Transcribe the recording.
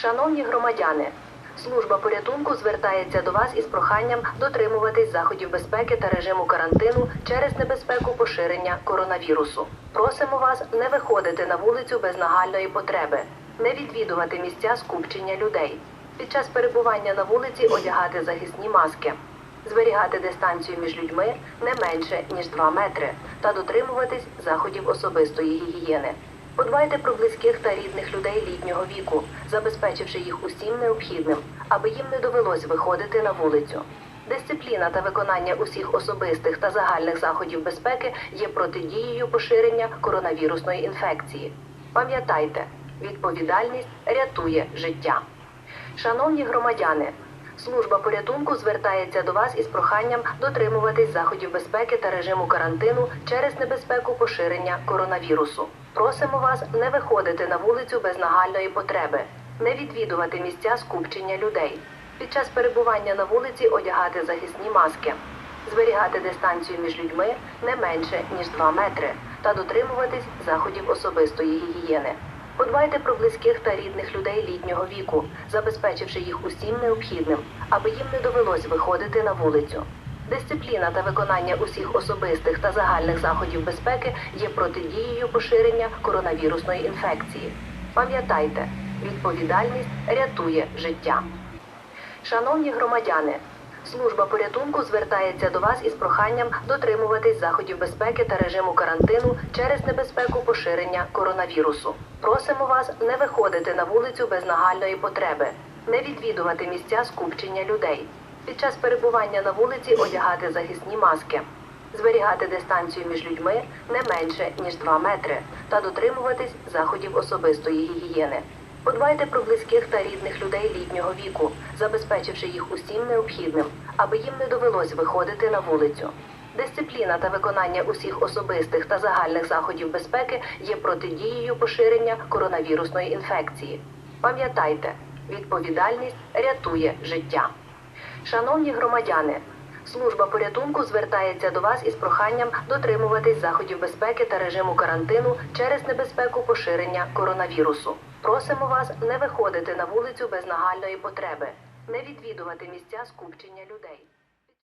Шановні громадяни, служба порятунку звертається до вас із проханням дотримуватись заходів безпеки та режиму карантину через небезпеку поширення коронавірусу. Просимо вас не виходити на вулицю без нагальної потреби, не відвідувати місця скупчення людей. Під час перебування на вулиці одягати захисні маски, зберігати дистанцію між людьми не менше ніж 2 метри та дотримуватись заходів особистої гігієни. Подбайте про близьких та рідних людей літнього віку, забезпечивши їх усім необхідним, аби їм не довелось виходити на вулицю. Дисципліна та виконання усіх особистих та загальних заходів безпеки є протидією поширення коронавірусної інфекції. Пам'ятайте, відповідальність рятує життя. Шановні громадяни, служба порятунку звертається до вас із проханням дотримуватись заходів безпеки та режиму карантину через небезпеку поширення коронавірусу. Просимо вас не виходити на вулицю без нагальної потреби, не відвідувати місця скупчення людей. Під час перебування на вулиці одягати захисні маски, зберігати дистанцію між людьми не менше ніж 2 метри та дотримуватись заходів особистої гігієни. Подбайте про близьких та рідних людей літнього віку, забезпечивши їх усім необхідним, аби їм не довелось виходити на вулицю. Дисципліна та виконання усіх особистих та загальних заходів безпеки є протидією поширення коронавірусної інфекції. Пам'ятайте, відповідальність рятує життя. Шановні громадяни, служба порятунку звертається до вас із проханням дотримуватись заходів безпеки та режиму карантину через небезпеку поширення коронавірусу. Просимо вас не виходити на вулицю без нагальної потреби, не відвідувати місця скупчення людей. Під час перебування на вулиці одягати захисні маски, зберігати дистанцію між людьми не менше ніж 2 метри та дотримуватись заходів особистої гігієни. Подбайте про близьких та рідних людей літнього віку, забезпечивши їх усім необхідним, аби їм не довелось виходити на вулицю. Дисципліна та виконання усіх особистих та загальних заходів безпеки є протидією поширення коронавірусної інфекції. Пам'ятайте, відповідальність рятує життя. Шановні громадяни, служба порятунку звертається до вас із проханням дотримуватись заходів безпеки та режиму карантину через небезпеку поширення коронавірусу. Просимо вас не виходити на вулицю без нагальної потреби, не відвідувати місця скупчення людей.